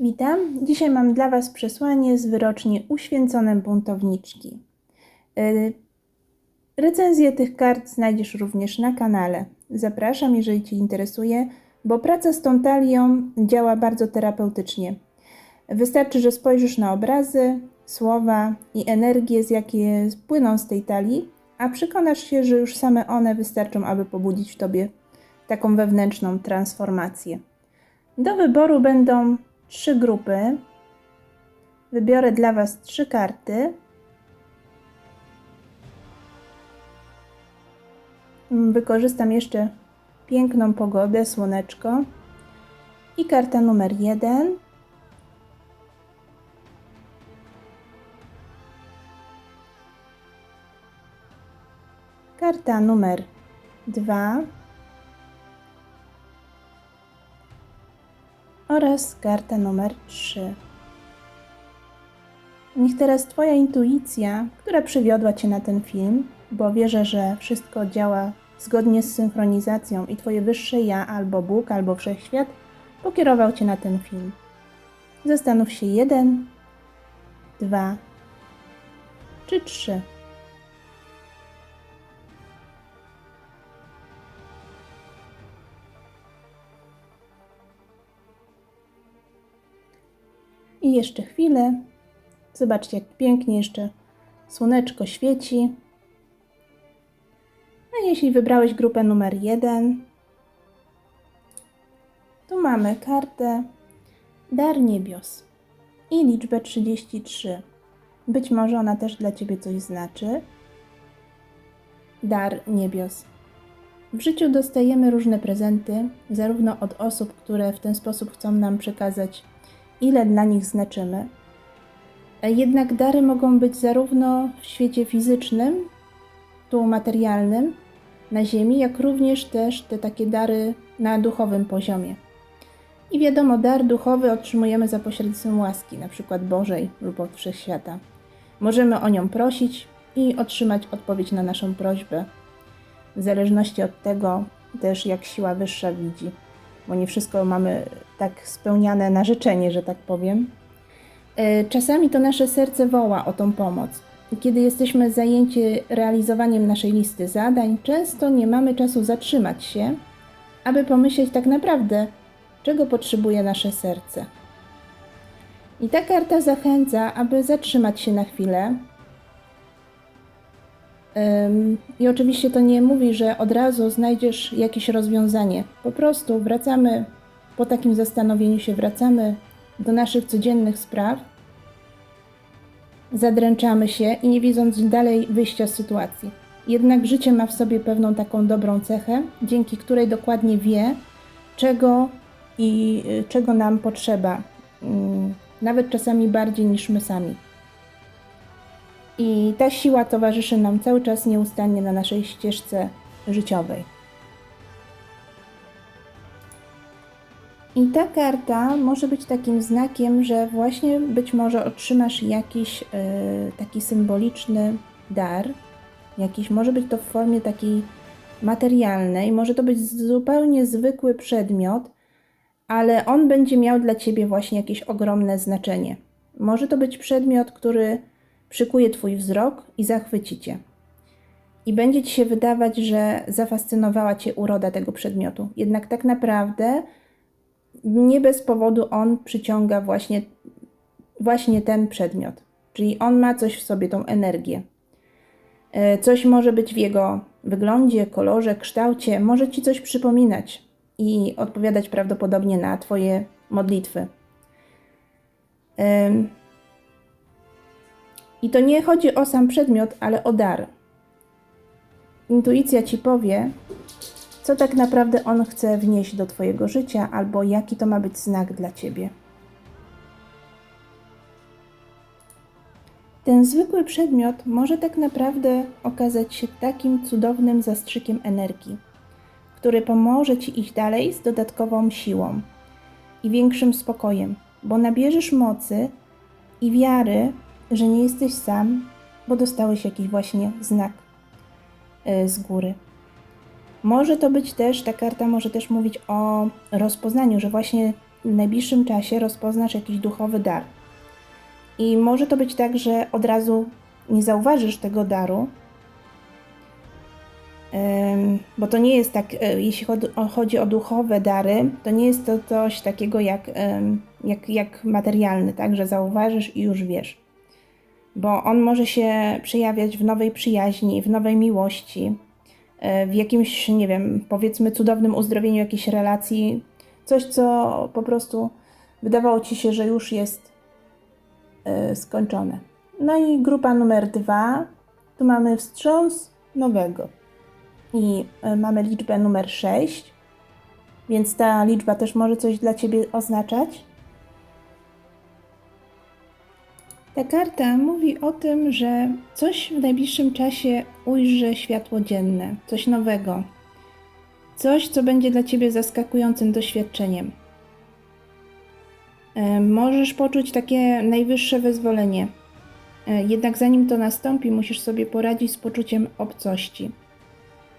Witam. Dzisiaj mam dla Was przesłanie z wyroczni Uświęcone Buntowniczki. Yy, Recenzję tych kart znajdziesz również na kanale. Zapraszam, jeżeli Cię interesuje, bo praca z tą talią działa bardzo terapeutycznie. Wystarczy, że spojrzysz na obrazy, słowa i energie, z jakie płyną z tej talii, a przekonasz się, że już same one wystarczą, aby pobudzić w Tobie taką wewnętrzną transformację. Do wyboru będą trzy grupy. Wybiorę dla Was trzy karty. Wykorzystam jeszcze piękną pogodę, słoneczko. I karta numer jeden. Karta numer dwa. Oraz karta numer 3. Niech teraz Twoja intuicja, która przywiodła Cię na ten film, bo wierzę, że wszystko działa zgodnie z synchronizacją i Twoje wyższe ja, albo Bóg, albo Wszechświat, pokierował Cię na ten film. Zastanów się jeden, dwa czy trzy. I jeszcze chwilę. Zobaczcie, jak pięknie jeszcze słoneczko świeci. A jeśli wybrałeś grupę numer 1, tu mamy kartę Dar Niebios i liczbę 33. Być może ona też dla Ciebie coś znaczy. Dar Niebios. W życiu dostajemy różne prezenty, zarówno od osób, które w ten sposób chcą nam przekazać ile dla nich znaczymy. Jednak dary mogą być zarówno w świecie fizycznym, tu materialnym, na Ziemi, jak również też te takie dary na duchowym poziomie. I wiadomo, dar duchowy otrzymujemy za pośrednictwem łaski, na przykład Bożej lub od Wszechświata. Możemy o nią prosić i otrzymać odpowiedź na naszą prośbę, w zależności od tego też, jak siła wyższa widzi bo nie wszystko mamy tak spełniane na życzenie, że tak powiem. E, czasami to nasze serce woła o tą pomoc. Kiedy jesteśmy zajęci realizowaniem naszej listy zadań, często nie mamy czasu zatrzymać się, aby pomyśleć tak naprawdę, czego potrzebuje nasze serce. I ta karta zachęca, aby zatrzymać się na chwilę, i oczywiście to nie mówi, że od razu znajdziesz jakieś rozwiązanie. Po prostu wracamy, po takim zastanowieniu się wracamy do naszych codziennych spraw, zadręczamy się i nie widząc dalej wyjścia z sytuacji. Jednak życie ma w sobie pewną taką dobrą cechę, dzięki której dokładnie wie, czego i y, czego nam potrzeba, mm, nawet czasami bardziej niż my sami. I ta siła towarzyszy nam cały czas nieustannie na naszej ścieżce życiowej. I ta karta może być takim znakiem, że właśnie być może otrzymasz jakiś y, taki symboliczny dar, jakiś, może być to w formie takiej materialnej, może to być zupełnie zwykły przedmiot, ale on będzie miał dla ciebie właśnie jakieś ogromne znaczenie. Może to być przedmiot, który przykuje Twój wzrok i zachwyci Cię. I będzie Ci się wydawać, że zafascynowała Cię uroda tego przedmiotu. Jednak tak naprawdę nie bez powodu on przyciąga właśnie, właśnie ten przedmiot. Czyli on ma coś w sobie, tą energię. E, coś może być w jego wyglądzie, kolorze, kształcie, może Ci coś przypominać i odpowiadać prawdopodobnie na Twoje modlitwy. I to nie chodzi o sam przedmiot, ale o dar. Intuicja ci powie, co tak naprawdę on chce wnieść do Twojego życia, albo jaki to ma być znak dla Ciebie. Ten zwykły przedmiot może tak naprawdę okazać się takim cudownym zastrzykiem energii, który pomoże Ci iść dalej z dodatkową siłą i większym spokojem, bo nabierzesz mocy i wiary że nie jesteś sam, bo dostałeś jakiś właśnie znak e, z góry. Może to być też, ta karta może też mówić o rozpoznaniu, że właśnie w najbliższym czasie rozpoznasz jakiś duchowy dar. I może to być tak, że od razu nie zauważysz tego daru, bo to nie jest tak, e, jeśli chodzi o duchowe dary, to nie jest to coś takiego jak, jak, jak materialny, tak, że zauważysz i już wiesz. Bo on może się przejawiać w nowej przyjaźni, w nowej miłości, e, w jakimś, nie wiem, powiedzmy cudownym uzdrowieniu jakiejś relacji, coś, co po prostu wydawało ci się, że już jest e, skończone. No i grupa numer dwa, tu mamy wstrząs nowego i e, mamy liczbę numer 6, więc ta liczba też może coś dla Ciebie oznaczać. Ta karta mówi o tym, że coś w najbliższym czasie ujrzy światło dzienne, coś nowego, coś, co będzie dla Ciebie zaskakującym doświadczeniem. E, Możesz poczuć takie najwyższe wyzwolenie. E, Jednak zanim to nastąpi, musisz sobie poradzić z poczuciem obcości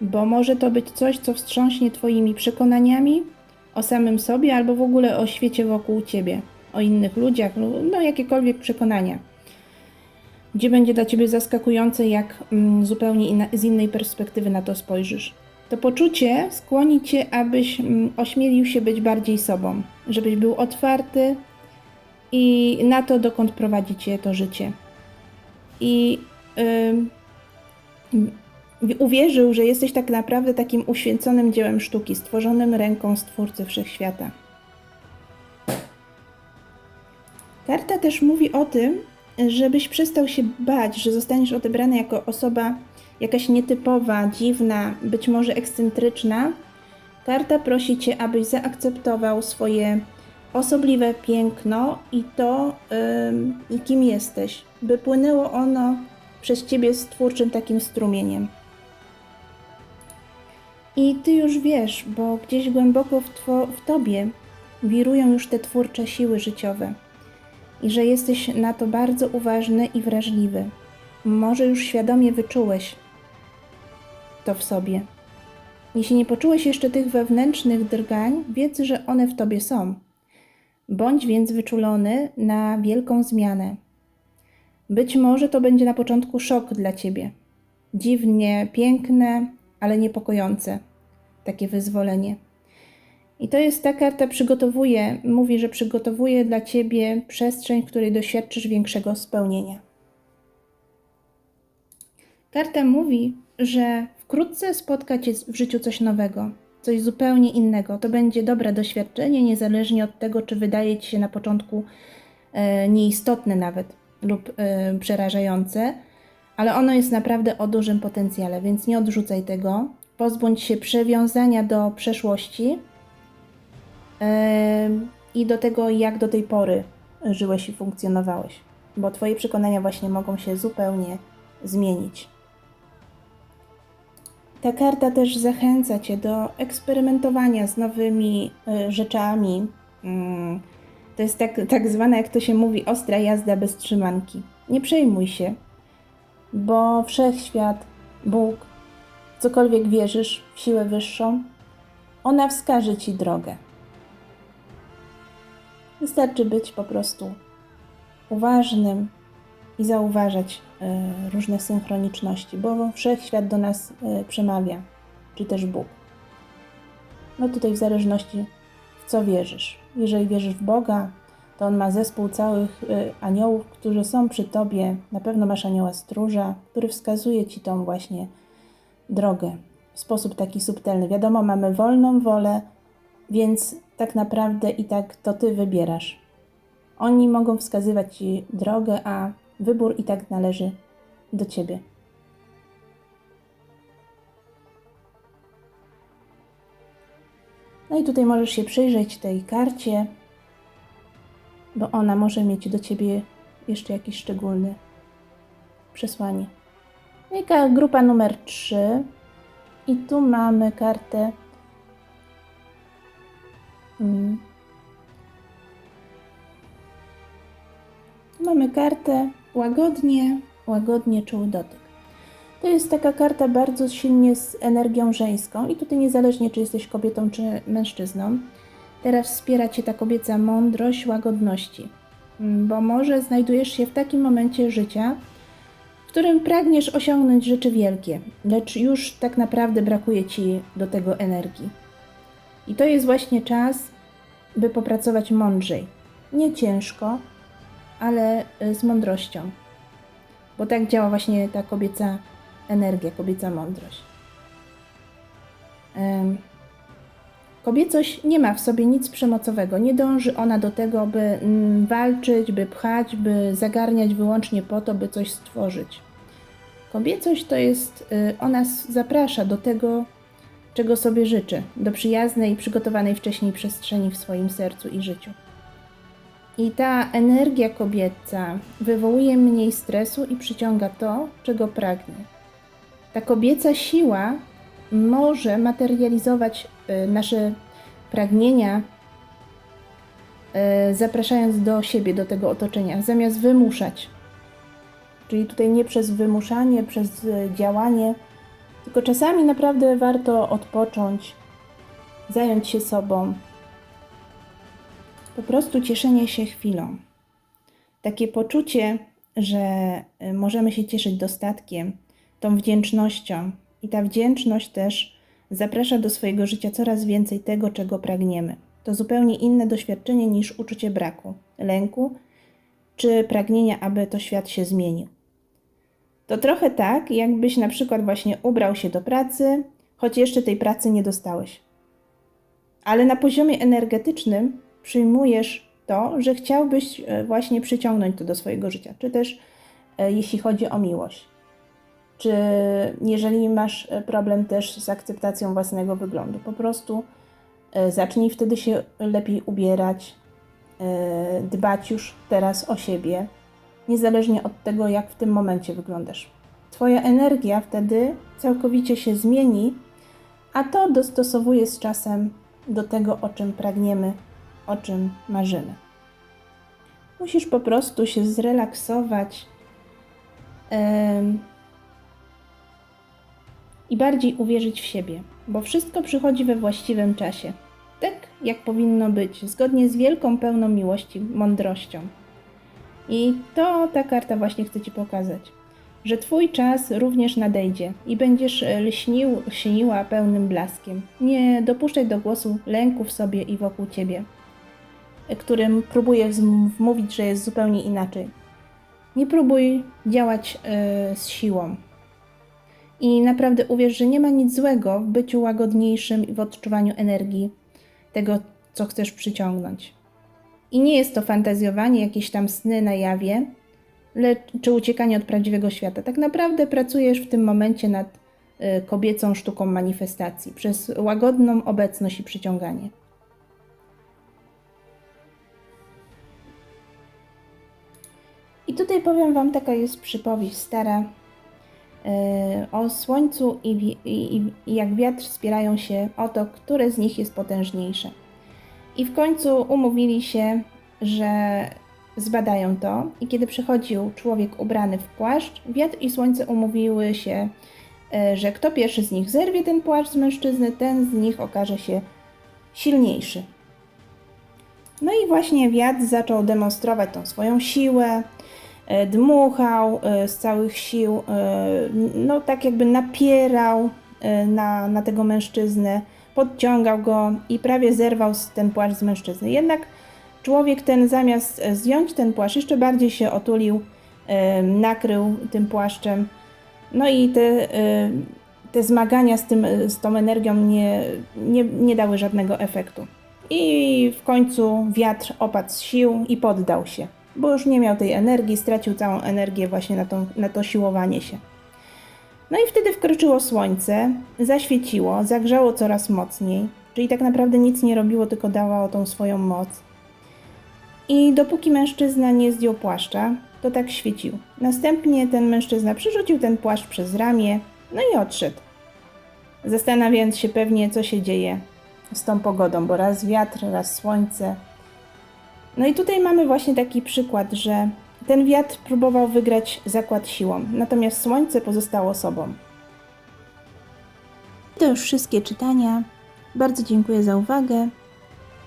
bo może to być coś, co wstrząśnie Twoimi przekonaniami o samym sobie albo w ogóle o świecie wokół Ciebie, o innych ludziach, no jakiekolwiek przekonania. Gdzie będzie dla Ciebie zaskakujące, jak mm, zupełnie inna, z innej perspektywy na to spojrzysz. To poczucie skłoni Cię, abyś mm, ośmielił się być bardziej sobą, żebyś był otwarty i na to, dokąd prowadzi Cię to życie. I ym, uwierzył, że jesteś tak naprawdę takim uświęconym dziełem sztuki, stworzonym ręką Stwórcy Wszechświata. Karta też mówi o tym, żebyś przestał się bać, że zostaniesz odebrany jako osoba jakaś nietypowa, dziwna, być może ekscentryczna. Karta prosi cię, abyś zaakceptował swoje osobliwe piękno i to, ym, kim jesteś, by płynęło ono przez ciebie stwórczym takim strumieniem. I ty już wiesz, bo gdzieś głęboko w, w tobie wirują już te twórcze siły życiowe i że jesteś na to bardzo uważny i wrażliwy. Może już świadomie wyczułeś to w sobie. Jeśli nie poczułeś jeszcze tych wewnętrznych drgań, wiedz, że one w tobie są. Bądź więc wyczulony na wielką zmianę. Być może to będzie na początku szok dla ciebie. Dziwnie piękne, ale niepokojące takie wyzwolenie. I to jest ta karta przygotowuje, mówi, że przygotowuje dla ciebie przestrzeń, w której doświadczysz większego spełnienia. Karta mówi, że wkrótce spotka cię w życiu coś nowego, coś zupełnie innego. To będzie dobre doświadczenie, niezależnie od tego, czy wydaje ci się na początku e, nieistotne nawet lub e, przerażające, ale ono jest naprawdę o dużym potencjale, więc nie odrzucaj tego pozbądź się przywiązania do przeszłości i do tego, jak do tej pory żyłeś i funkcjonowałeś, bo Twoje przekonania właśnie mogą się zupełnie zmienić. Ta karta też zachęca Cię do eksperymentowania z nowymi y, rzeczami. Mm, to jest tak, tak zwana, jak to się mówi, ostra jazda bez trzymanki. Nie przejmuj się, bo wszechświat, Bóg, cokolwiek wierzysz w siłę wyższą, ona wskaże ci drogę. Wystarczy być po prostu uważnym i zauważać y, różne synchroniczności, bo wszechświat do nas y, przemawia, czy też Bóg. No tutaj w zależności w co wierzysz. Jeżeli wierzysz w Boga, to On ma zespół całych y, aniołów, którzy są przy Tobie. Na pewno masz anioła stróża, który wskazuje Ci tą właśnie drogę w sposób taki subtelny. Wiadomo, mamy wolną wolę, więc tak naprawdę i tak to ty wybierasz. Oni mogą wskazywać ci drogę, a wybór i tak należy do ciebie. No i tutaj możesz się przyjrzeć tej karcie, bo ona może mieć do ciebie jeszcze jakieś szczególne przesłanie. Jaka grupa numer 3. I tu mamy kartę. Hmm. Mamy kartę łagodnie, łagodnie czuł dotyk. To jest taka karta bardzo silnie z energią żeńską i tutaj niezależnie czy jesteś kobietą czy mężczyzną, teraz wspiera Cię ta kobieca mądrość łagodności, Mm, bo może znajdujesz się w takim momencie życia, w którym pragniesz osiągnąć rzeczy wielkie, lecz już tak naprawdę brakuje Ci do tego energii. I to jest właśnie czas, by popracować mądrzej. Nie ciężko, ale y, z mądrością. Bo tak działa właśnie ta kobieca energia, kobieca mądrość. Kobiecość nie ma w sobie nic przemocowego. Nie dąży ona do tego, by mm, walczyć, by pchać, by zagarniać wyłącznie po to, by coś stworzyć. Kobiecość to jest, y, ona zaprasza do tego, czego sobie życzy, do przyjaznej, przygotowanej wcześniej przestrzeni w swoim sercu i życiu. I ta energia kobieca wywołuje mniej stresu i przyciąga to, czego pragnie. Ta kobieca siła może materializować y, nasze pragnienia, y, zapraszając do siebie, do tego otoczenia, zamiast wymuszać. Czyli tutaj nie przez wymuszanie, przez y, działanie, tylko czasami naprawdę warto odpocząć, zająć się sobą. Po prostu cieszenie się chwilą. Takie poczucie, że y, możemy się cieszyć dostatkiem, tą wdzięcznością. I ta wdzięczność też zaprasza do swojego życia coraz więcej tego, czego pragniemy. To zupełnie inne doświadczenie niż uczucie braku, lęku czy pragnienia, aby to świat się zmienił. To trochę tak, jakbyś na przykład właśnie ubrał się do pracy, choć jeszcze tej pracy nie dostałeś. Ale na poziomie energetycznym przyjmujesz to, że chciałbyś e, właśnie przyciągnąć to do swojego życia, czy też e, jeśli chodzi o miłość. Czy jeżeli masz e, problem też z akceptacją własnego wyglądu, po prostu zacznij wtedy się lepiej ubierać, dbać już teraz o siebie, niezależnie od tego, jak w tym momencie wyglądasz. Twoja energia wtedy całkowicie się zmieni, a to dostosowuje z czasem do tego, o czym pragniemy, o czym marzymy. Musisz po prostu się zrelaksować em, i bardziej uwierzyć w siebie, bo wszystko przychodzi we właściwym czasie. Tak, jak powinno być, zgodnie z wielką, pełną miłości, mądrością. I to ta karta właśnie chce Ci pokazać, że Twój czas również nadejdzie i będziesz e, lśnił, śniła pełnym blaskiem. Nie dopuszczaj do głosu lęku w sobie i wokół Ciebie, e, którym próbuje zm- wmówić, że jest zupełnie inaczej. Nie próbuj działać e, z siłą. I naprawdę uwierz, że nie ma nic złego w byciu łagodniejszym i w odczuwaniu energii tego, co chcesz przyciągnąć. I nie jest to fantazjowanie, jakieś tam sny na jawie, lecz, czy uciekanie od prawdziwego świata. Tak naprawdę pracujesz w tym momencie nad y, kobiecą sztuką manifestacji przez łagodną obecność i przyciąganie. I tutaj powiem Wam, taka jest przypowieść stara y, o słońcu i, i, i- jak wiatr wspierają się o to, które z nich jest potężniejsze. I w końcu umówili się, że zbadają to. I kiedy przychodził człowiek ubrany w płaszcz, wiatr i słońce umówiły się, e, że kto pierwszy z nich zerwie ten płaszcz z mężczyzny, ten z nich okaże się silniejszy. No i właśnie wiatr zaczął demonstrować tą swoją siłę, e, dmuchał e, z całych sił, no tak jakby napierał na, na tego mężczyznę, podciągał go i prawie zerwał ten płaszcz z mężczyzny. Jednak człowiek ten zamiast e, zdjąć ten płaszcz, jeszcze bardziej się otulił, e, nakrył tym płaszczem. No i te, e, te zmagania z, tym, z tą energią nie, nie, nie dały żadnego efektu. I w końcu wiatr opadł z sił i poddał się, bo już nie miał tej energii, stracił całą energię właśnie na, tą, na to siłowanie się. No i wtedy wkroczyło słońce, zaświeciło, zagrzało coraz mocniej, czyli tak naprawdę nic nie robiło, tylko dawało tą swoją moc. I dopóki mężczyzna nie zdjął płaszcza, to tak świecił. Następnie ten mężczyzna przerzucił ten płaszcz przez ramię, no i odszedł. Zastanawiając się pewnie, co się dzieje z tą pogodą, bo raz wiatr, raz słońce. No i tutaj mamy właśnie taki przykład, że ten wiatr próbował wygrać zakład siłą, natomiast słońce pozostało sobą. To już wszystkie czytania. Bardzo dziękuję za uwagę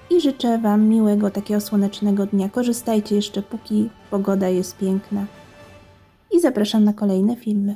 i życzę Wam miłego takiego słonecznego dnia. Korzystajcie jeszcze póki pogoda jest piękna. I zapraszam na kolejne filmy.